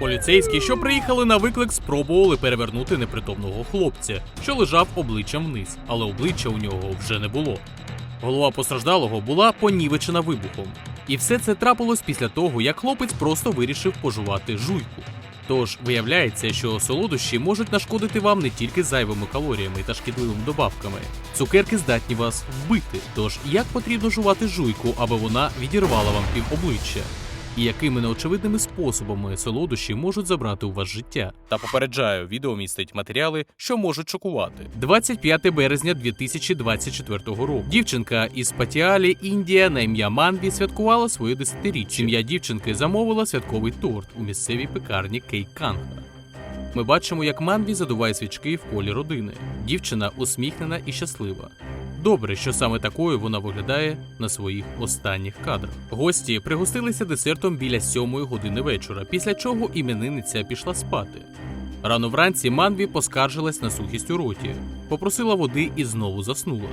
Поліцейські, що приїхали на виклик, спробували перевернути непритомного хлопця, що лежав обличчям вниз, але обличчя у нього вже не було. Голова постраждалого була понівечена вибухом. І все це трапилось після того, як хлопець просто вирішив пожувати жуйку. Тож виявляється, що солодощі можуть нашкодити вам не тільки зайвими калоріями та шкідливими добавками. Цукерки здатні вас вбити. Тож як потрібно жувати жуйку, аби вона відірвала вам пів обличчя? І якими неочевидними способами солодощі можуть забрати у вас життя? Та попереджаю, відео містить матеріали, що можуть шокувати. 25 березня 2024 року. Дівчинка із Патіалі, Індія, на ім'я Манві святкувала своє десятиріччя. Сім'я дівчинки замовила святковий торт у місцевій пекарні Кейканга. Ми бачимо, як Манві задуває свічки в колі родини. Дівчина усміхнена і щаслива. Добре, що саме такою вона виглядає на своїх останніх кадрах. Гості пригостилися десертом біля сьомої години вечора, після чого іменинниця пішла спати. Рано вранці Манві поскаржилась на сухість у роті, попросила води і знову заснула.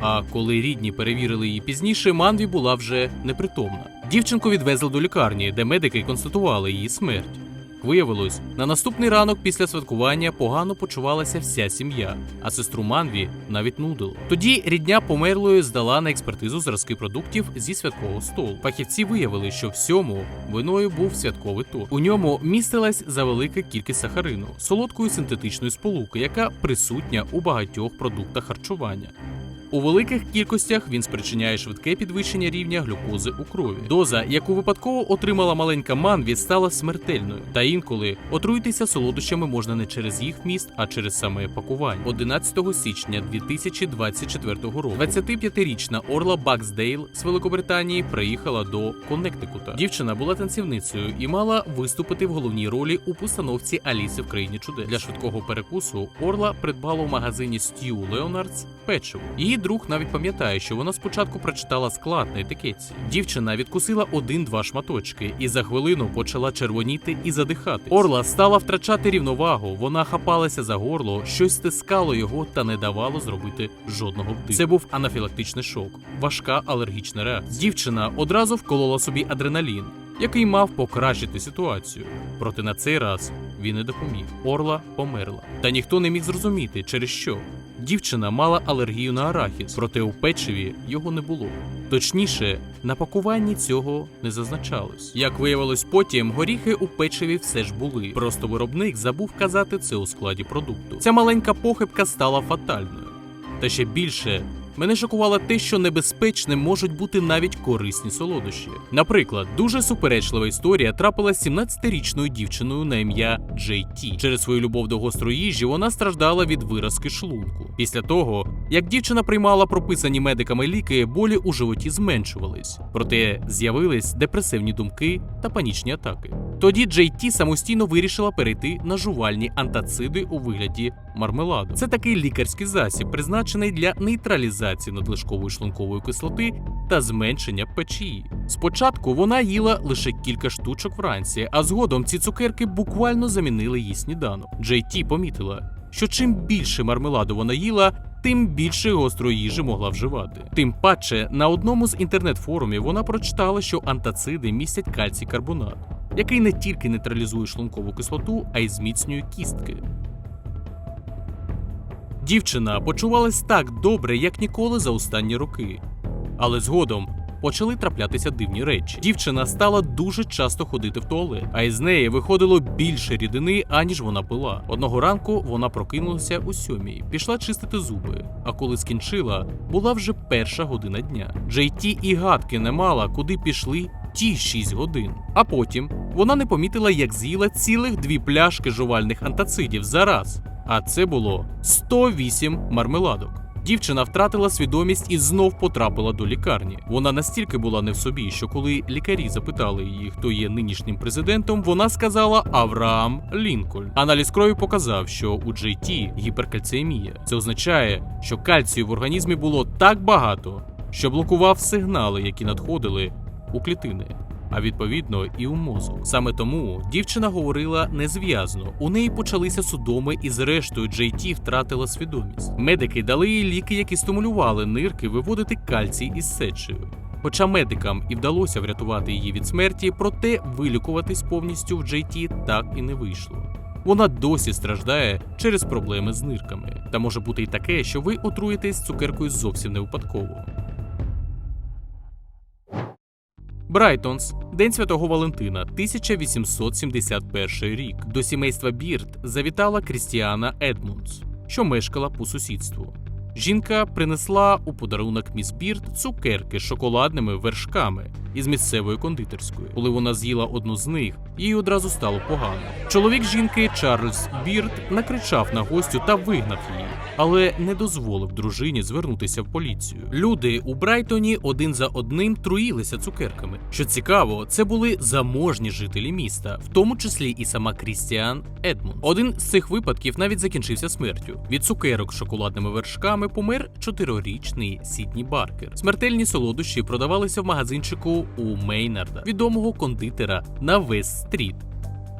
А коли рідні перевірили її пізніше, Манві була вже непритомна. Дівчинку відвезли до лікарні, де медики констатували її смерть. Виявилось, на наступний ранок після святкування погано почувалася вся сім'я, а сестру Манві навіть нудило. Тоді рідня померлої здала на експертизу зразки продуктів зі святкового столу. Фахівці виявили, що всьому виною був святковий торт. У ньому містилась завелика кількість сахарину, солодкої синтетичної сполуки, яка присутня у багатьох продуктах харчування. У великих кількостях він спричиняє швидке підвищення рівня глюкози у крові. Доза, яку випадково отримала маленька Манві, стала смертельною. Та інколи отруїтися солодощами можна не через їх вміст, а через саме пакування. 11 січня 2024 року 25-річна Орла Баксдейл з Великобританії приїхала до Коннектикута. Дівчина була танцівницею і мала виступити в головній ролі у постановці Аліси в країні чудес. Для швидкого перекусу Орла придбала в магазині Стю Леонардс печиво. Її друг навіть пам'ятає, що вона спочатку прочитала склад на етикетці. Дівчина відкусила один-два шматочки і за хвилину почала червоніти і задихатись. Орла стала втрачати рівновагу. Вона хапалася за горло, щось стискало його та не давало зробити жодного вдиху. Це був анафілактичний шок, важка алергічна реакція. Дівчина одразу вколола собі адреналін, який мав покращити ситуацію. Проте на цей раз він не допоміг. Орла померла. Та ніхто не міг зрозуміти, через що. Дівчина мала алергію на арахіс, проте у печиві його не було. Точніше, на пакуванні цього не зазначалось. Як виявилось потім, горіхи у печиві все ж були. Просто виробник забув казати це у складі продукту. Ця маленька похибка стала фатальною. Та ще більше мене шокувало те, що небезпечним можуть бути навіть корисні солодощі. Наприклад, дуже суперечлива історія трапилась з 17-річною дівчиною на ім'я Джей Ті. Через свою любов до гострої їжі вона страждала від виразки шлунку. Після того, як дівчина приймала прописані медиками ліки, болі у животі зменшувались, проте з'явились депресивні думки та панічні атаки. Тоді Ті самостійно вирішила перейти на жувальні антациди у вигляді мармеладу. Це такий лікарський засіб, призначений для нейтралізації надлишкової шлункової кислоти та зменшення печії. Спочатку вона їла лише кілька штучок вранці, а згодом ці цукерки буквально замінили її сніданок. Ті помітила, що чим більше мармеладу вона їла, тим більше гострої їжі могла вживати. Тим паче, на одному з інтернет-форумів вона прочитала, що антациди містять кальцій карбонат, який не тільки нейтралізує шлункову кислоту, а й зміцнює кістки. Дівчина почувалась так добре, як ніколи за останні роки. Але згодом почали траплятися дивні речі. Дівчина стала дуже часто ходити в туалет, а із неї виходило більше рідини, аніж вона пила. Одного ранку вона прокинулася у сьомій, пішла чистити зуби. А коли скінчила, була вже перша година дня. Джей Ті і гадки не мала, куди пішли ті 6 годин. А потім вона не помітила, як з'їла цілих дві пляшки жувальних антацидів за раз. А це було 108 мармеладок. Дівчина втратила свідомість і знов потрапила до лікарні. Вона настільки була не в собі, що коли лікарі запитали її, хто є нинішнім президентом, вона сказала Авраам Лінкольн. Аналіз крові показав, що у JT гіперкальцемія. Це означає, що кальцію в організмі було так багато, що блокував сигнали, які надходили у клітини. А відповідно і у мозок. Саме тому дівчина говорила незв'язно. У неї почалися судоми, і зрештою Джей Ті втратила свідомість. Медики дали їй ліки, які стимулювали нирки виводити кальцій із сечею. Хоча медикам і вдалося врятувати її від смерті, проте вилікуватись повністю в JT так і не вийшло. Вона досі страждає через проблеми з нирками. Та може бути і таке, що ви отруєтесь цукеркою зовсім не випадково. Брайтонс, День Святого Валентина, 1871 рік. До сімейства Бірд завітала Крістіана Едмундс, що мешкала по сусідству. Жінка принесла у подарунок міс Бірд цукерки з шоколадними вершками із місцевої кондитерської. Коли вона з'їла одну з них, їй одразу стало погано. Чоловік жінки Чарльз Бірд накричав на гостю та вигнав її, але не дозволив дружині звернутися в поліцію. Люди у Брайтоні один за одним труїлися цукерками. Що цікаво, це були заможні жителі міста, в тому числі і сама Крістіан Едмунд. Один з цих випадків навіть закінчився смертю. Від цукерок з шоколадними вершками помер чотирирічний Сідні Баркер. Смертельні солодощі продавалися в магазинчику у Мейнарда, відомого кондитера на Вест-стріт.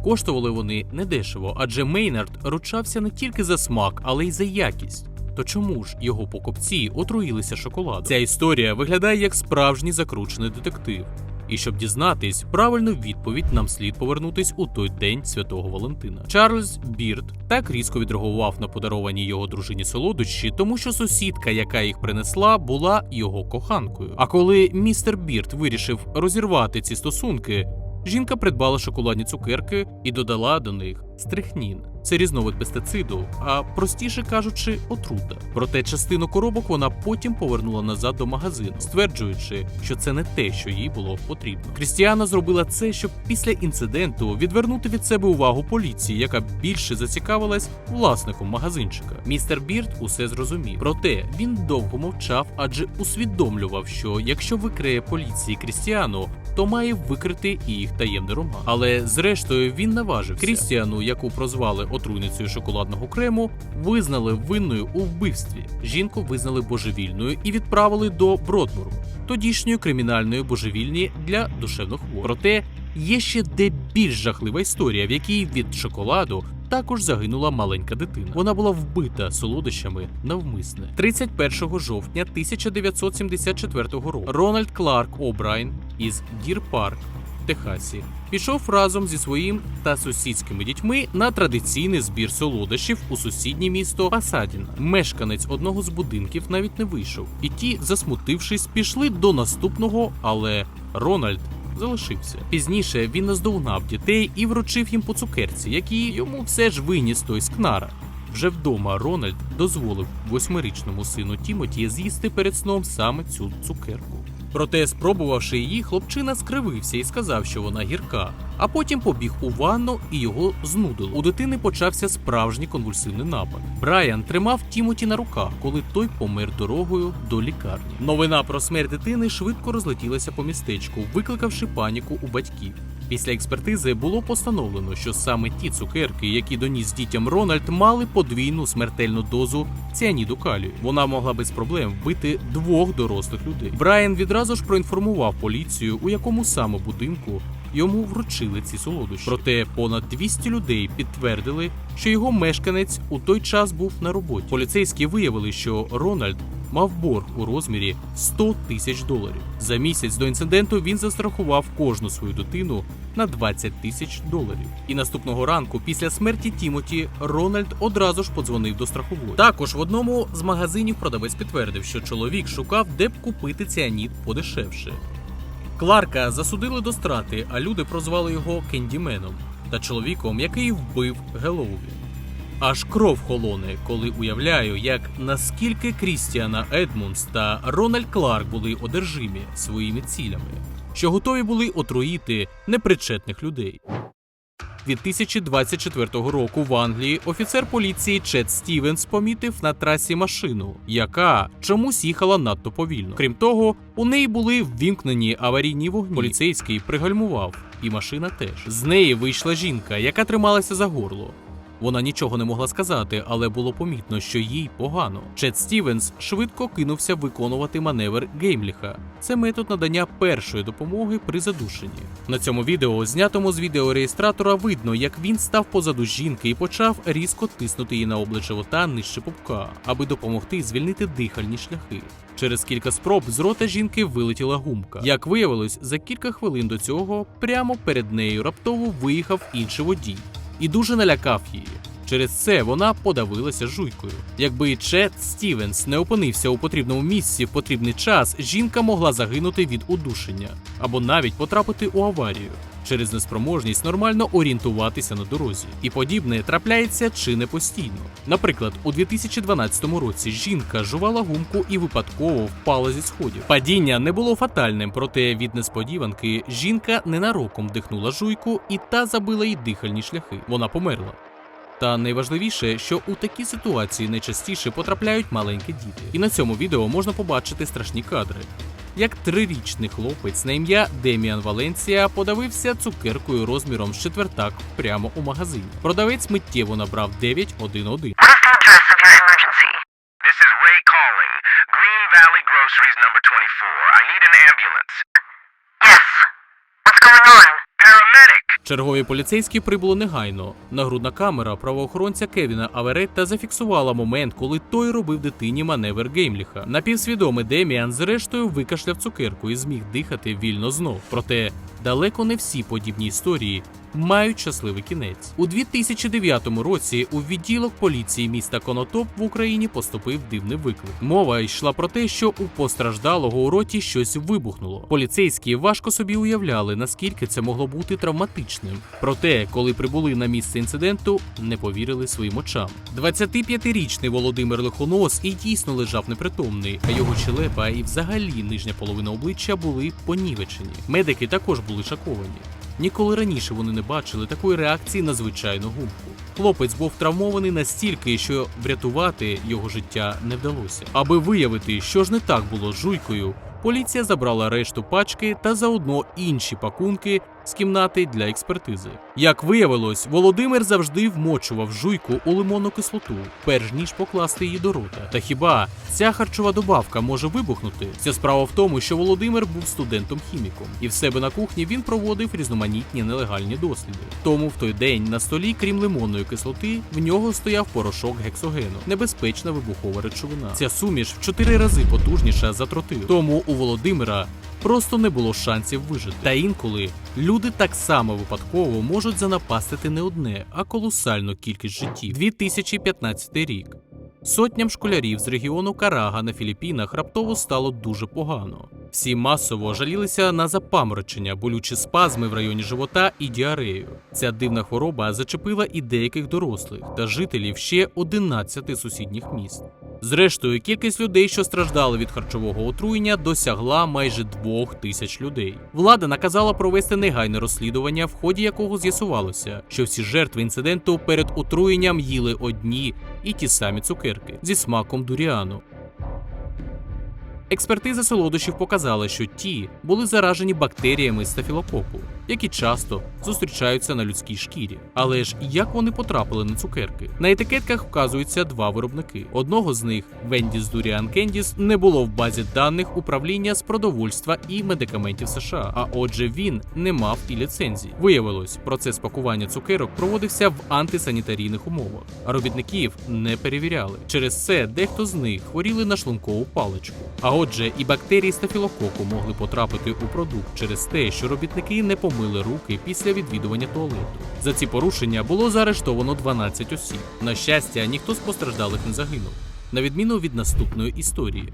Коштували вони недешево, адже Мейнард ручався не тільки за смак, але й за якість. То чому ж його покупці отруїлися шоколадом? Ця історія виглядає як справжній закручений детектив. І щоб дізнатись правильну відповідь, нам слід повернутись у той день святого Валентина. Чарльз Бірд так різко відреагував на подаровані його дружині солодощі, тому що сусідка, яка їх принесла, була його коханкою. А коли містер Бірд вирішив розірвати ці стосунки, жінка придбала шоколадні цукерки і додала до них стрихнін. Це різновид пестициду, а простіше кажучи, отрута. Проте частину коробок вона потім повернула назад до магазину, стверджуючи, що це не те, що їй було потрібно. Крістіана зробила це, щоб після інциденту відвернути від себе увагу поліції, яка більше зацікавилась власником магазинчика. Містер Бірд усе зрозумів. Проте він довго мовчав, адже усвідомлював, що якщо викриє поліції Крістіану, то має викрити і їх таємний роман. Але зрештою він наважився. Крістіану, яку прозвали отруйницею шоколадного крему, визнали винною у вбивстві. Жінку визнали божевільною і відправили до Бродмуру, тодішньої кримінальної божевільні для душевнохворих. Проте є ще де більш жахлива історія, в якій від шоколаду. Також загинула маленька дитина. Вона була вбита солодощами навмисне. 31 жовтня 1974 року Рональд Кларк О'Брайн із Дір Парк Техасі пішов разом зі своїм та сусідськими дітьми на традиційний збір солодощів у сусіднє місто Пасадіна. Мешканець одного з будинків навіть не вийшов, і ті, засмутившись, пішли до наступного, але Рональд. Залишився пізніше. Він наздогнав дітей і вручив їм по цукерці, які йому все ж виніс той з кнара. Вже вдома Рональд дозволив восьмирічному сину Тімоті з'їсти перед сном саме цю цукерку. Проте, спробувавши її, хлопчина скривився і сказав, що вона гірка. А потім побіг у ванну і його знудило. У дитини почався справжній конвульсивний напад. Брайан тримав Тімоті на руках, коли той помер дорогою до лікарні. Новина про смерть дитини швидко розлетілася по містечку, викликавши паніку у батьків. Після експертизи було постановлено, що саме ті цукерки, які доніс дітям Рональд, мали подвійну смертельну дозу ціаніду калію. Вона могла без проблем вбити двох дорослих людей. Брайан відразу ж проінформував поліцію, у якому саме будинку йому вручили ці солодощі. Проте понад 200 людей підтвердили, що його мешканець у той час був на роботі. Поліцейські виявили, що Рональд мав борг у розмірі 100 тисяч доларів. За місяць до інциденту він застрахував кожну свою дитину на 20 тисяч доларів. І наступного ранку, після смерті Тімоті, Рональд одразу ж подзвонив до страхової. Також в одному з магазинів продавець підтвердив, що чоловік шукав, де б купити ціаніт подешевше. Кларка засудили до страти, а люди прозвали його Кендіменом та чоловіком, який вбив Гелові. Аж кров холоне, коли уявляю, як наскільки Крістіана Едмундс та Рональд Кларк були одержимі своїми цілями, що готові були отруїти непричетних людей. 2024 року в Англії офіцер поліції Чет Стівенс помітив на трасі машину, яка чомусь їхала надто повільно. Крім того, у неї були ввімкнені аварійні вогні. Поліцейський пригальмував, і машина теж. З неї вийшла жінка, яка трималася за горло. Вона нічого не могла сказати, але було помітно, що їй погано. Чет Стівенс швидко кинувся виконувати маневр Геймліха. Це метод надання першої допомоги при задушенні. На цьому відео, знятому з відеореєстратора, видно, як він став позаду жінки і почав різко тиснути її на обличчя живота нижче пупка, аби допомогти звільнити дихальні шляхи. Через кілька спроб з рота жінки вилетіла гумка. Як виявилось, за кілька хвилин до цього прямо перед нею раптово виїхав інший водій і дуже налякав її. Через це вона подавилася жуйкою. Якби Чет Стівенс не опинився у потрібному місці в потрібний час, жінка могла загинути від удушення або навіть потрапити у аварію через неспроможність нормально орієнтуватися на дорозі. І подібне трапляється чи не постійно. Наприклад, у 2012 році жінка жувала гумку і випадково впала зі сходів. Падіння не було фатальним, проте від несподіванки жінка ненароком дихнула жуйку, і та забила їй дихальні шляхи. Вона померла. Та найважливіше, що у такі ситуації найчастіше потрапляють маленькі діти. І на цьому відео можна побачити страшні кадри. Як трирічний хлопець на ім'я Деміан Валенція подавився цукеркою розміром з четвертак прямо у магазині. Продавець миттєво набрав 911. What is the address of your emergency? This is Ray calling. Green Valley Groceries number 24. I need an ambulance. Yes. What's going on? Чергові поліцейські прибули негайно. Нагрудна камера правоохоронця Кевіна Аверетта зафіксувала момент, коли той робив дитині маневр Геймліха. Напівсвідомий Деміан зрештою викашляв цукерку і зміг дихати вільно знов. Проте далеко не всі подібні історії мають щасливий кінець. У 2009 році у відділок поліції міста Конотоп в Україні поступив дивний виклик. Мова йшла про те, що у постраждалого у роті щось вибухнуло. Поліцейські важко собі уявляли, наскільки це могло бути травматичним. Проте, коли прибули на місце інциденту, не повірили своїм очам. 25-річний Володимир Лихонос і дійсно лежав непритомний, а його щелепа і взагалі нижня половина обличчя були понівечені. Медики також були шоковані. Ніколи раніше вони не бачили такої реакції на звичайну гумку. Хлопець був травмований настільки, що врятувати його життя не вдалося. Аби виявити, що ж не так було з жуйкою, поліція забрала решту пачки та заодно інші пакунки з кімнати для експертизи. Як виявилось, Володимир завжди вмочував жуйку у лимонну кислоту, перш ніж покласти її до рота. Та хіба ця харчова добавка може вибухнути? Ця справа в тому, що Володимир був студентом-хіміком, і в себе на кухні він проводив різноманітні нелегальні досліди. Тому в той день на столі, крім лимонної кислоти, в нього стояв порошок гексогену, небезпечна вибухова речовина. Ця суміш в чотири рази потужніша за тротил. Тому у Володимира просто не було шансів вижити. Та інколи люди так само випадково можуть занапастити не одне, а колосальну кількість життів. 2015 рік. Сотням школярів з регіону Карага на Філіппінах раптово стало дуже погано. Всі масово жалілися на запаморочення, болючі спазми в районі живота і діарею. Ця дивна хвороба зачепила і деяких дорослих та жителів ще 11 сусідніх міст. Зрештою, кількість людей, що страждали від харчового отруєння, досягла майже двох тисяч людей. Влада наказала провести негайне розслідування, в ході якого з'ясувалося, що всі жертви інциденту перед отруєнням їли одні і ті самі цукерки зі смаком дуріану. Експертиза солодощів показала, що ті були заражені бактеріями стафілококу, які часто зустрічаються на людській шкірі. Але ж як вони потрапили на цукерки? На етикетках вказуються два виробники. Одного з них Wendy's Durian Candies, не було в базі даних управління з продовольства і медикаментів США. А отже, він не мав і ліцензій. Виявилось, процес пакування цукерок проводився в антисанітарійних умовах, а робітників не перевіряли. Через це дехто з них хворіли на шлункову паличку. А отже, і бактерії стафілококу могли потрапити у продукт через те, що робітники не помили руки після відвідування туалету. За ці порушення було заарештовано 12 осіб. На щастя, ніхто з постраждалих не загинув, на відміну від наступної історії.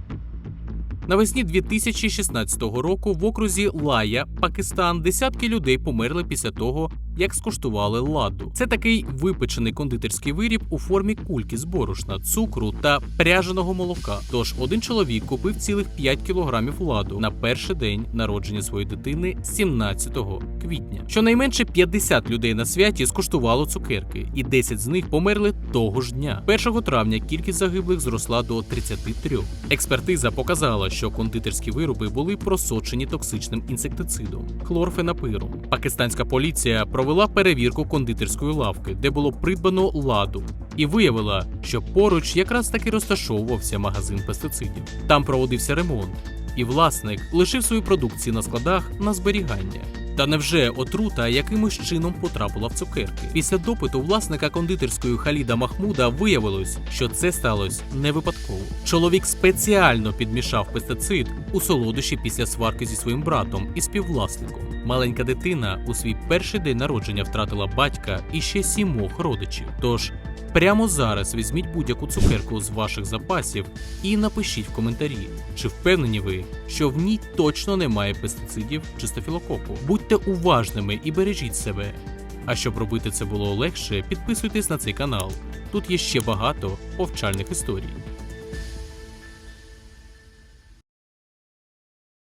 Навесні 2016 року в окрузі Лая, Пакистан, десятки людей померли після того, як скуштували ладу. Це такий випечений кондитерський виріб у формі кульки з борошна, цукру та пряженого молока. Тож один чоловік купив цілих 5 кілограмів ладу на перший день народження своєї дитини 17 квітня. Щонайменше 50 людей на святі скуштувало цукерки, і 10 з них померли того ж дня. 1 травня кількість загиблих зросла до 33. Експертиза показала, що кондитерські вироби були просочені токсичним інсектицидом хлорфенапиром. Пакистанська поліція провела перевірку кондитерської лавки, де було придбано ладу, і виявила, що поруч якраз таки розташовувався магазин пестицидів. Там проводився ремонт, і власник лишив свою продукцію на складах на зберігання. Та невже отрута якимось чином потрапила в цукерки? Після допиту власника кондитерської Халіда Махмуда виявилось, що це сталося не випадково. Чоловік спеціально підмішав пестицид у солодощі після сварки зі своїм братом і співвласником. Маленька дитина у свій перший день народження втратила батька і ще сімох родичів. Тож прямо зараз візьміть будь-яку цукерку з ваших запасів і напишіть в коментарі, чи впевнені ви, що в ній точно немає пестицидів чи стафілококу. Будьте уважними і бережіть себе. А щоб робити це було легше, підписуйтесь на цей канал. Тут є ще багато повчальних історій.